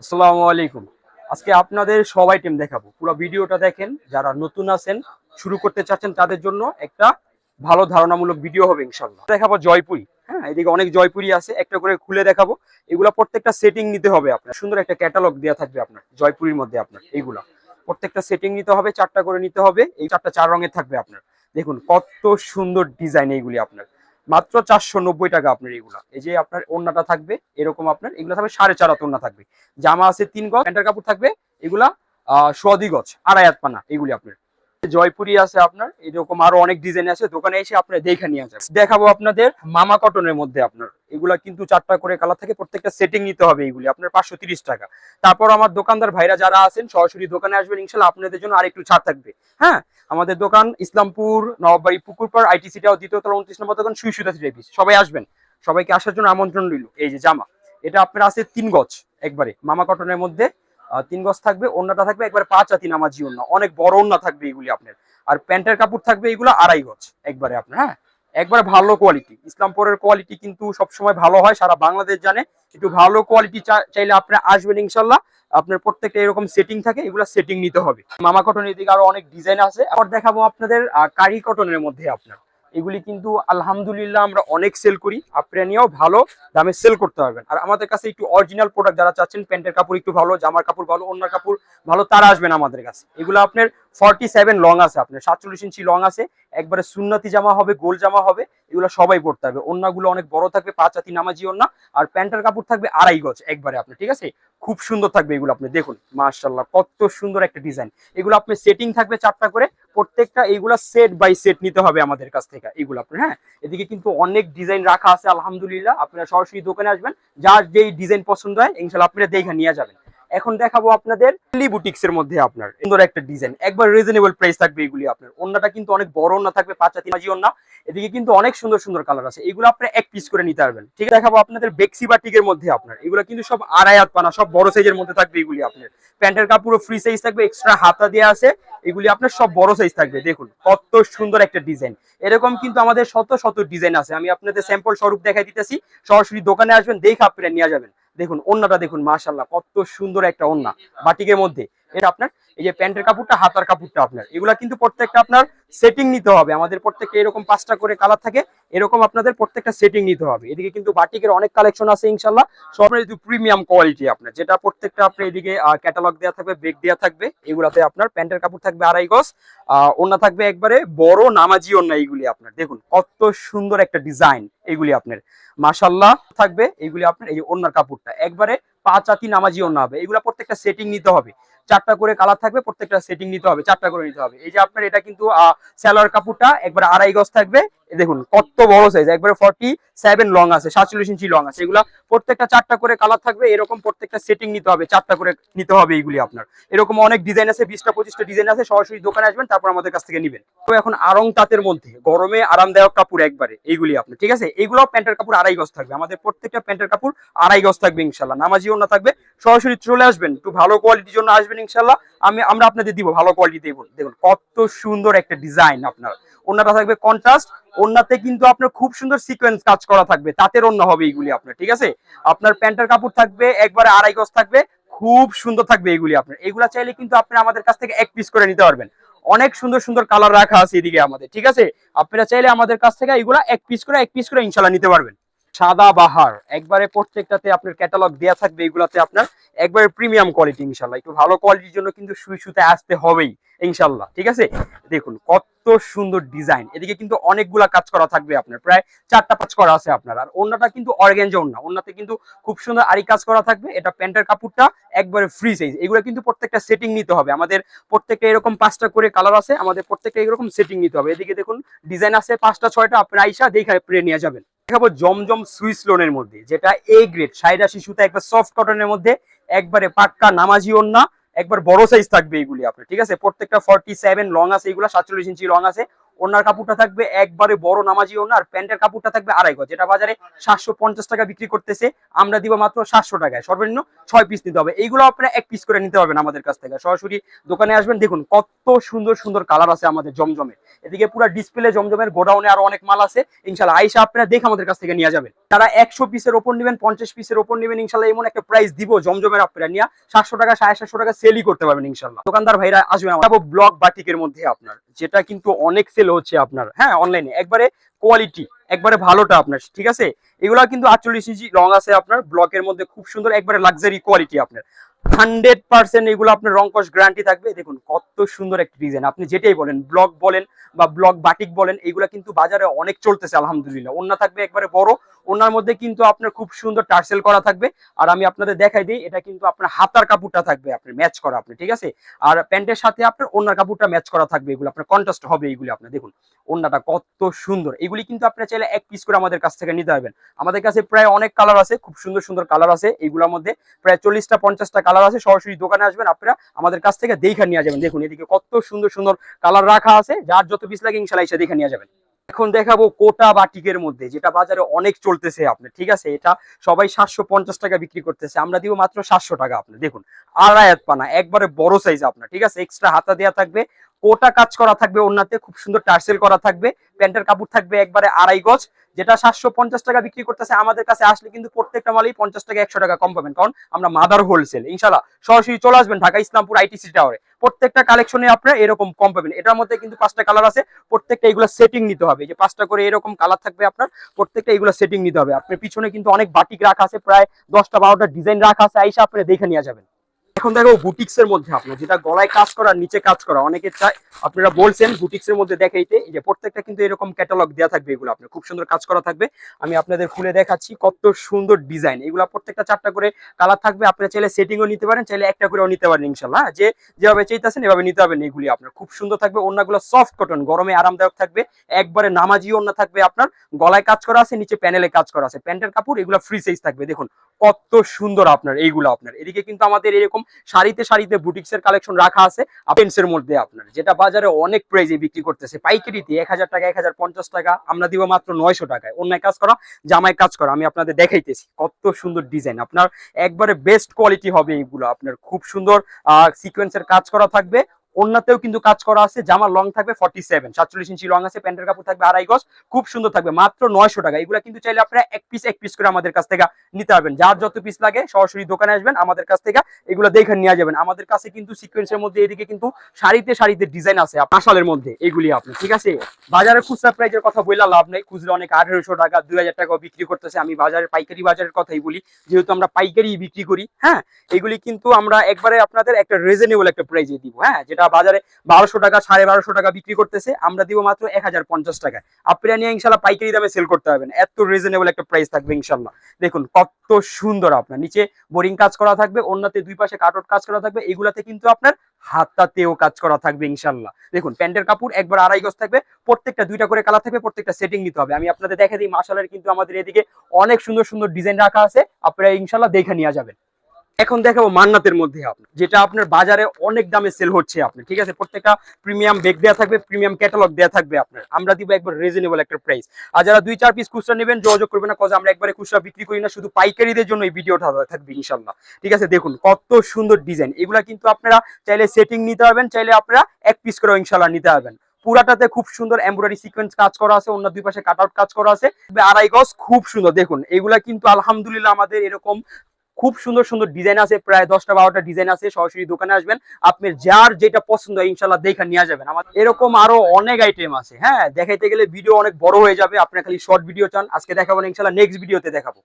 আসসালামু আলাইকুম। আজকে আপনাদের সবাই টিম দেখাবো। পুরো ভিডিওটা দেখেন, যারা নতুন আছেন, শুরু করতে চাচ্ছেন তাদের জন্য একটা ভালো ধারণামূলক ভিডিও হবে ইনশাল্লাহ দেখাবো জয়পুরি। হ্যাঁ এদিকে অনেক জয়পুরি আছে, একটা করে খুলে দেখাবো। এগুলা প্রত্যেকটা সেটিং নিতে হবে আপনার। সুন্দর একটা ক্যাটালগ দেওয়া থাকবে আপনার, জয়পুরির মধ্যে আপনার, এইগুলা। প্রত্যেকটা সেটিং নিতে হবে, চারটা করে নিতে হবে, এই চারটা চার রঙের থাকবে আপনার। দেখুন, কত সুন্দর ডিজাইন এইগুলি আপনার। মাত্র চারশো নব্বই টাকা আপনার এগুলা। এই যে আপনার ওন্নাটা থাকবে, এরকম আপনার, এগুলো থাকবে সাড়ে চার হাত ওন্না থাকবে। জামা আছে তিন গজ, প্যান্টার কাপড় থাকবে, এগুলা, আহ গজ, আড়াই হাত পানা, এগুলি আপনার। জয়পুরি আছে আপনার, এরকম আরও অনেক ডিজাইন আছে, দোকানে এসে আপনার দেখে নিয়ে যাবেন। দেখাবো আপনাদের মামা কটনের মধ্যে আপনার। এগুলা কিন্তু চারটা করে কালার থাকে, প্রত্যেকটা সেটিং নিতে হবে এগুলি, আপনার পাঁচশো টাকা। তারপর আমার দোকানদার ভাইরা যারা আছেন, সরাসরি দোকানে আসবেন, ইনশাল্লাহ আপনাদের জন্য আরেকটু ছাড় থাকবে। হ্যাঁ আমাদের দোকান ইসলামপুর নবাবাড়ি পুকুরপাড়, আইটিসিটাও দ্বিতীয় তলা উনত্রিশ নম্বর দোকান সুই সুতা থ্রি সবাই আসবেন। সবাইকে আসার জন্য আমন্ত্রণ রইল। এই যে জামা, এটা আপনার আছে তিন গজ, একবারে, মামা কটনের মধ্যে। তিন গজ থাকবে ওন্নাটা থাকবে একবারে পাঁচ হাতি নামাজি ওন্না অনেক বড় ওন্না থাকবে এগুলি আপনার। আর প্যান্টের কাপড় থাকবে এগুলো আড়াই গজ একবারে আপনার হ্যাঁ? একবারে ভালো কোয়ালিটি ইসলামপুরের কোয়ালিটি কিন্তু সবসময় ভালো হয়, সারা বাংলাদেশ জানে। একটু ভালো কোয়ালিটি চাইলে আপনি আসবেন ইনশাল্লাহ। আপনার প্রত্যেকটা এরকম সেটিং থাকে, এগুলো সেটিং নিতে হবে। মামা কটনের দিকে আরও অনেক ডিজাইন আছে। আবার দেখাবো আপনাদের কারি কটনের মধ্যে আপনার। এগুলি কিন্তু আলহামদুলিল্লাহ আমরা অনেক সেল করি। আপনারা নিয়েও ভালো দামে সেল করতে পারবেন। আর আমাদের কাছে একটু অরিজিনাল প্রোডাক্ট যারা চাচ্ছেন, প্যান্টের কাপড় একটু ভালো, জামার কাপড় ভালো অন্য কাপড় ভালো, তারা আসবেন আমাদের কাছে। এগুলো আপনার ফর্টি সেভেন লং আছে আপনার, সাতচল্লিশ ইঞ্চি লং আছে, একবারে সুন্নতি জামা হবে, গোল জামা হবে, এগুলো সবাই পড়তে হবে। অন্যগুলো অনেক বড় থাকবে পাঁচ হাতি নামাজি অন্য, আর প্যান্টের কাপড় থাকবে আড়াই গজ একবারে আপনার, ঠিক আছে? খুব সুন্দর থাকবে এগুলো আপনি, দেখুন মার্শাল্লাহ কত সুন্দর একটা ডিজাইন এগুলো আপনি সেটিং থাকবে চারটা করে, প্রত্যেকটা এইগুলা সেট বাই সেট নিতে হবে আমাদের কাছ থেকে, এগুলো আপনার হ্যাঁ? এদিকে কিন্তু অনেক ডিজাইন রাখা আছে, আলহামদুলিল্লাহ, আপনারা সরাসরি দোকানে আসবেন, যার যেই ডিজাইন পছন্দ হয় ইনশাল্লাহ আপনারা দেখে নিয়ে যাবেন। এখন দেখাবো আপনাদের লি বুটিক্স এর মধ্যে আপনার। সুন্দর একটা ডিজাইন একবার রিজনেবল প্রাইস থাকবে এগুলি আপনার। ওন্নাটা কিন্তু অনেক বড় ওন্না থাকবে, পাঁচ মাঝি ওন্না এদিকে কিন্তু অনেক সুন্দর সুন্দর কালার আছে। এগুলো আপনারা এক পিস করে নিতে পারবেন। ঠিক আছে, দেখাবো আপনাদের বেক্সি বাটিকের মধ্যে আপনার। এগুলো কিন্তু সব আড়াই হাত পানা, সব বড় সাইজের মধ্যে থাকবে এগুলি আপনার। প্যান্টের কাপড় ফ্রি সাইজ থাকবে এক্সট্রা হাতা দেওয়া আছে। এগুলি আপনার সব বড় সাইজ থাকবে। দেখুন, কত সুন্দর একটা ডিজাইন এরকম কিন্তু আমাদের শত শত ডিজাইন আছে। আমি আপনাদের স্যাম্পল স্বরূপ দেখাই দিতেছি। সরাসরি দোকানে আসবেন, দেখে আপনারা নিয়ে যাবেন। দেখুন ওন্নাটা দেখুন মাশাল্লাহ কত সুন্দর একটা ওন্না বাটিকের মধ্যে। এটা আপনার এই যে প্যান্টের কাপড়টা, হাতার কাপড়টা আপনার। এগুলা কিন্তু প্রত্যেকটা আপনার সেটিং নিতে হবে। আমাদের প্রত্যেকটা এরকম পাঁচটা করে কালার থাকে, এরকম আপনাদের প্রত্যেকটা সেটিং নিতে হবে। এদিকে কিন্তু বাটিকের অনেক কালেকশন আছে ইনশাল্লাহ সব কিন্তু প্রিমিয়াম কোয়ালিটি আপনার। যেটা প্রত্যেকটা আপনার এদিকে ক্যাটালগ দেওয়া থাকবে ব্রেক দেওয়া থাকবে, এগুলাতে আপনার প্যান্টের কাপড় থাকবে আড়াই গজ। ওন্না থাকবে একবারে বড় নামাজি ওন্না এইগুলি আপনার। দেখুন, কত সুন্দর একটা ডিজাইন এগুলি আপনার। মাশাল্লাহ থাকবে এইগুলি আপনার, এই ওন্নার কাপড়টা। একবারে পাঁচ আতি নামাজি ওন্না হবে। এগুলা প্রত্যেকটা সেটিং নিতে হবে। চারটা করে কালার থাকবে, প্রত্যেকটা সেটিং নিতে হবে, চারটা করে নিতে হবে। এই যে আপনার এটা কিন্তু স্যালোয়ার কাপড়টা একবার আড়াই গজ থাকবে দেখুন, কত বড় সাইজ একবারে ফর্টি সেভেন লং আছে, সাতচল্লিশ ইঞ্চি লং আছে। এগুলা প্রত্যেকটা চারটা করে কালার থাকবে, এরকম প্রত্যেকটা সেটিং নিতে হবে, চারটা করে নিতে হবে এইগুলি আপনার। এরকম অনেক ডিজাইন আছে, বিশটা, পঁচিশটা ডিজাইন আছে, সরাসরি দোকানে আসবেন, তারপর আমাদের কাছ থেকে নিবেন। তো এখন আরং তাঁতের মধ্যে, গরমে আরামদায়ক কাপড় একবারে, এইগুলি আপনার, ঠিক আছে? এগুলো প্যান্টের কাপড় আড়াই গজ থাকবে, আমাদের প্রত্যেকটা প্যান্টের কাপড় আড়াই গজ থাকবে ইনশাল্লাহ নামাজিও না থাকবে, সরাসরি চলে আসবেন, একটু ভালো কোয়ালিটির জন্য আসবেন ইনশাল্লাহ, আমি, আমরা আপনাদের দিব, ভালো কোয়ালিটি দেখুন, কত সুন্দর একটা ডিজাইন আপনার। ওনাটা থাকবে কন্ট্রাস্ট ওনাতে কিন্তু আপনার খুব সুন্দর সিকোয়েন্স কাজ করা থাকবে। তাঁতের অন্য হবে এইগুলি আপনার, ঠিক আছে? আপনার প্যান্টের কাপড় থাকবে, একবারে আড়াই গজ থাকবে, খুব সুন্দর থাকবে এইগুলি আপনার। এগুলা চাইলে কিন্তু আপনি আমাদের কাছ থেকে এক পিস করে নিতে পারবেন। অনেক সুন্দর সুন্দর কালার রাখা আছে এদিকে আমাদের, ঠিক আছে? আপনারা চাইলে আমাদের কাছ থেকে এগুলা এক পিস করে, এক পিস করে ইনশাল্লাহ নিতে পারবেন। সাদা বাহার একবারে প্রত্যেকটাতে আপনার ক্যাটালগ দেওয়া থাকবে, এগুলাতে আপনার একবারে প্রিমিয়াম কোয়ালিটি ইনশাল্লাহ। একটু ভালো কোয়ালিটির জন্য কিন্তু সুই সুতে আসতে হবেই, ইনশাল্লাহ। ঠিক আছে? দেখুন, কত সুন্দর ডিজাইন এদিকে কিন্তু অনেকগুলা কাজ করা থাকবে আপনার। প্রায় চারটা পাঁচ করা আছে আপনার। আর অন্যটা কিন্তু অর্গেঞ্জা অন্য অন্যতে কিন্তু খুব সুন্দর আরি কাজ করা থাকবে। এটা প্যান্টের কাপড়টা একবারে ফ্রি সাইজ এগুলো কিন্তু প্রত্যেকটা সেটিং নিতে হবে। আমাদের প্রত্যেকটা এরকম পাঁচটা করে কালার আছে, আমাদের প্রত্যেকটা এরকম সেটিং নিতে হবে। এদিকে দেখুন ডিজাইন আছে পাঁচটা, ছয়টা। আপনার আইসা দেখে নিয়ে যাবেন। দেখাবো জমজম সুইস লোনের মধ্যে, যেটা এ গ্রেড সাইডা শিশুতে একবার সফট কটনের মধ্যে একবারে পাক্কা নামাজি ওন্না একবার বড় সাইজ থাকবে এগুলি আপনার, ঠিক আছে? প্রত্যেকটা ফর্টি সেভেন লং আছে, এগুলো সাতচল্লিশ ইঞ্চি লং আছে। ওনার কাপড়টা থাকবে একবারে বড় নামাজি ওনার, প্যান্টের কাপড়টা থাকবে আড়াই গজ। যেটা বাজারে সাতশো পঞ্চাশ টাকা বিক্রি করতেছে। আমরা দিব মাত্র সাতশো টাকায়। সর্বনিম্ন ছয় পিস নিতে হবে। এইগুলো আপনারা এক পিস করে নিতে পারবেন আমাদের কাছ থেকে। সরাসরি দোকানে আসবেন, দেখুন কত সুন্দর সুন্দর কালার আছে আমাদের জমজমের। এদিকে পুরো ডিসপ্লে জমজমের গোডাউনে আরও অনেক মাল আছে। ইনশাল্লাহ আইসা আপনারা দেখে আমাদের কাছ থেকে নিয়ে যাবেন। তারা একশো পিসের ওপর নেবেন, পঞ্চাশ পিসের ওপর নেবেন, ইনশাল্লাহ এমন একটা প্রাইস দিব জমজমের আপনারা নিয়ে। সাতশো টাকা, সাড়ে সাতশো টাকা সেলই করতে পারবেন ইনশাল্লাহ। দোকানদার ভাইরা আসবেন ব্লক বাটিকের মধ্যে আপনার। যেটা কিন্তু অনেক সেল হচ্ছে আপনার। হ্যাঁ অনলাইনে একবারে কোয়ালিটি একবারে ভালোটা আপনার, ঠিক আছে? এগুলা কিন্তু আটচল্লিশ ইঞ্চি রং আছে আপনার ব্লকের মধ্যে খুব সুন্দর, একবারে লাক্সারি কোয়ালিটি আপনার। হান্ড্রেড পার্সেন্ট এগুলো আপনার রংকশ গ্যারান্টি থাকবে। দেখুন, কত সুন্দর একটা ডিজাইন আপনি যেটাই বলেন ব্লক বলেন বা ব্লক বাটিক বলেন, এগুলো কিন্তু বাজারে অনেক চলতেছে, আলহামদুলিল্লাহ। অন্য থাকবে একবারে বড় ওনার মধ্যে কিন্তু আপনার খুব সুন্দর টার্সেল করা থাকবে। আর আমি আপনাদের দেখাই দিই, এটা কিন্তু আপনার হাতার কাপড়টা থাকবে, আপনার ম্যাচ করা আপনি, ঠিক আছে? আর প্যান্টের সাথে আপনার ওনার কাপড়টা ম্যাচ করা থাকবে, এগুলো আপনার কন্ট্রাস্ট হবে এইগুলি আপনার, দেখুন। ওন্নাটা কত সুন্দর, এগুলি কিন্তু আপনার চাইলে এক পিস করে আমাদের কাছ থেকে নিতে পারবেন। আমাদের কাছে প্রায় অনেক কালার আছে, খুব সুন্দর সুন্দর কালার আছে এইগুলোর মধ্যে প্রায় চল্লিশটা, পঞ্চাশটা কালার আছে, সরাসরি দোকানে আসবেন আপনারা, আমাদের কাছ থেকে দেখে নিয়ে যাবেন। দেখুন, এদিকে কত সুন্দর সুন্দর কালার রাখা আছে, যার যত পিস লাগে ইনশাল্লাহ এসে দেখে নিয়ে যাবেন। এখন দেখাবো কোটা বাটিকের মধ্যে, যেটা বাজারে অনেক চলতেছে আপনি, ঠিক আছে? এটা সবাই সাতশো পঞ্চাশ টাকা বিক্রি করতেছে, আমরা দিব মাত্র সাতশো টাকা আপনি। দেখুন আড়ায়াত পানা, একবারে বড় সাইজ আপনার, ঠিক আছে? এক্সট্রা হাতা দেওয়া থাকবে কোটা কাজ করা থাকবে ওনাতে খুব সুন্দর টার্সেল করা থাকবে, প্যান্টের কাপড় থাকবে একবারে আড়াই গজ, যেটা সাতশো পঞ্চাশ টাকা বিক্রি করতেছে, আমাদের কাছে আসলে কিন্তু প্রত্যেকটা মালেই পঞ্চাশ টাকা একশো টাকা কম পাবেন, কারণ আমরা মাদার হোলসেল ইনশাল্লাহ সরাসরি চলে আসবেন ঢাকা ইসলামপুর আইটিসি টাওয়ারে প্রত্যেকটা কালেকশনে আপনার এরকম কম পাবেন, এটার মধ্যে কিন্তু পাঁচটা কালার আছে, প্রত্যেকটা এগুলো সেটিং নিতে হবে, যে পাঁচটা করে এরকম কালার থাকবে আপনার, প্রত্যেকটা এগুলো সেটিং নিতে হবে। আপনার পিছনে কিন্তু অনেক বাটিক রাখা আছে, প্রায় দশটা বারোটা ডিজাইন রাখা আছে, আইসা আপনি দেখে নিয়ে যাবেন। এখন দেখো বুটিক্স এর মধ্যে আপনার, যেটা গলায় কাজ করা নিচে কাজ করা, অনেকে চায়, আপনারা বলছেন বুটিক্স এর মধ্যে দেখাইতে এই যে প্রত্যেকটা কিন্তু এরকম ক্যাটালগ দেওয়া থাকবে এগুলো আপনার, খুব সুন্দর কাজ করা থাকবে। আমি আপনাদের খুলে দেখাচ্ছি কত সুন্দর ডিজাইন এগুলো প্রত্যেকটা চারটা করে কালার থাকবে, আপনারা চাইলে সেটিংও নিতে পারেন, চাইলে একটা করেও নিতে পারেন ইনশাল্লাহ যে যেভাবে চাইতেছেন এভাবে নিতে পারবেন এগুলি আপনার, খুব সুন্দর থাকবে, অন্যগুলো সফট কটন গরমে আরামদায়ক থাকবে, একবারে নামাজি অন্য থাকবে আপনার, গলায় কাজ করা আছে, নিচে প্যানেলে কাজ করা আছে, প্যান্টের কাপড় এগুলো ফ্রি সাইজ থাকবে, দেখুন কত সুন্দর আপনার, এইগুলো আপনার, এদিকে কিন্তু আমাদের এরকম শাড়িতে শাড়িতে বুটিক্স এর কালেকশন রাখা আছে। আপেন্সের মধ্যে আপনার, যেটা বাজারে অনেক প্রাইজে বিক্রি করতেছে। পাইকারিতে এক হাজার টাকা, এক হাজার পঞ্চাশ টাকা, আমরা দিব মাত্র নয়শো টাকায়। অন্যায় কাজ করা জামায় কাজ করা, আমি আপনাদের দেখাইতেছি। কত সুন্দর ডিজাইন আপনার একবারে বেস্ট কোয়ালিটি হবে এইগুলো। আপনার খুব সুন্দর সিকোয়েন্সের কাজ করা থাকবে। অন্যতেও কিন্তু কাজ করা আছে জামার লং থাকবে ফর্টি সেভেন সাতচল্লিশ ইঞ্চি লং আছে, প্যান্টের কাপড় থাকবে আড়াই গজ, খুব সুন্দর থাকবে, মাত্র নয়শো টাকা। এগুলো কিন্তু চাইলে আপনারা এক পিস এক পিস করে আমাদের কাছ থেকে নিতে পারবেন। যার যত পিস লাগে, সরাসরি দোকানে আসবেন, আমাদের কাছ থেকে এগুলো দেখে নিয়ে যাবেন। আমাদের কাছে কিন্তু সিকোয়েন্সের মধ্যে এদিকে কিন্তু শাড়িতে শাড়িতে ডিজাইন আছে আসালের মধ্যে এগুলি আপনি, ঠিক আছে? বাজারে খুচরা প্রাইজের কথা বললে লাভ নেই। খুচরা অনেক আঠেরোশো টাকা, দুই হাজার টাকা বিক্রি করতেছে। আমি বাজারের পাইকারি বাজারের কথাই বলি, যেহেতু আমরা পাইকারি বিক্রি করি হ্যাঁ? এগুলি কিন্তু আমরা একবারে আপনাদের একটা রিজনেবল একটা প্রাইজে দিব হ্যাঁ? যেটা বাজারে বারোশো টাকা, সাড়ে বারোশো টাকা বিক্রি করতেছে, আমরা দিব মাত্র এক হাজার পঞ্চাশ টাকায় আপনারা নিয়ে ইনশাল্লাহ পাইকারি দামে সেল করতে পারবেন। এত রিজনেবল একটা প্রাইস থাকবে ইনশাল্লাহ দেখুন, কত সুন্দর আপনার। নিচে বোরিং কাজ করা থাকবে, অন্যতে দুই পাশে কাটট কাজ করা থাকবে, এগুলাতে কিন্তু আপনার হাতাতেও কাজ করা থাকবে ইনশাল্লাহ দেখুন, প্যান্টের কাপড় একবার আড়াই গজ থাকবে, প্রত্যেকটা দুইটা করে কালার থাকবে, প্রত্যেকটা সেটিং নিতে হবে। আমি আপনাদের দেখে দিই মাসালের কিন্তু আমাদের এদিকে অনেক সুন্দর সুন্দর ডিজাইন রাখা আছে, আপনারা ইনশাল্লাহ দেখে নিয়ে যাবেন। এখন দেখাবো মান্নাতের মধ্যে আপনার যেটা আপনার বাজারে অনেক দামে সেল হচ্ছে আপনার, ঠিক আছে? প্রত্যেকটা প্রিমিয়াম বেগ দেওয়া থাকবে প্রিমিয়াম ক্যাটালগ দেওয়া থাকবে আপনার। আমরা দিব একবার রিজনেবল একটা প্রাইস আর যারা দুই, চার পিস খুচরা নেবেন, যোগাযোগ করবেন না কজ আমরা একবারে খুচরা বিক্রি করি না, শুধু পাইকারিদের জন্য এই ভিডিওটা থাকবে ইনশাল্লাহ। ঠিক আছে? দেখুন, কত সুন্দর ডিজাইন এগুলা কিন্তু আপনারা চাইলে সেটিং নিতে পারবেন, চাইলে আপনারা এক পিস করে ইনশাল্লাহ নিতে পারবেন। পুরাটাতে খুব সুন্দর এমব্রয়ডারি সিকোয়েন্স কাজ করা আছে, অন্য দুই পাশে কাট আউট কাজ করা আছে। আড়াই গজ খুব সুন্দর, দেখুন, এগুলা কিন্তু আলহামদুলিল্লাহ আমাদের এরকম খুব সুন্দর সুন্দর ডিজাইন আছে, প্রায় দশটা বারোটা ডিজাইন আছে, সরাসরি দোকানে আসবেন। আপনি যার যেটা পছন্দ হয় ইনশাল্লাহ দেখে নিয়ে যাবেন। আমার এরকম আরও অনেক আইটেম আছে হ্যাঁ? দেখাইতে গেলে ভিডিও অনেক বড় হয়ে যাবে আপনার খালি শর্ট ভিডিও চান, আজকে দেখাবো ইনশাল্লাহ নেক্সট ভিডিওতে দেখাবো।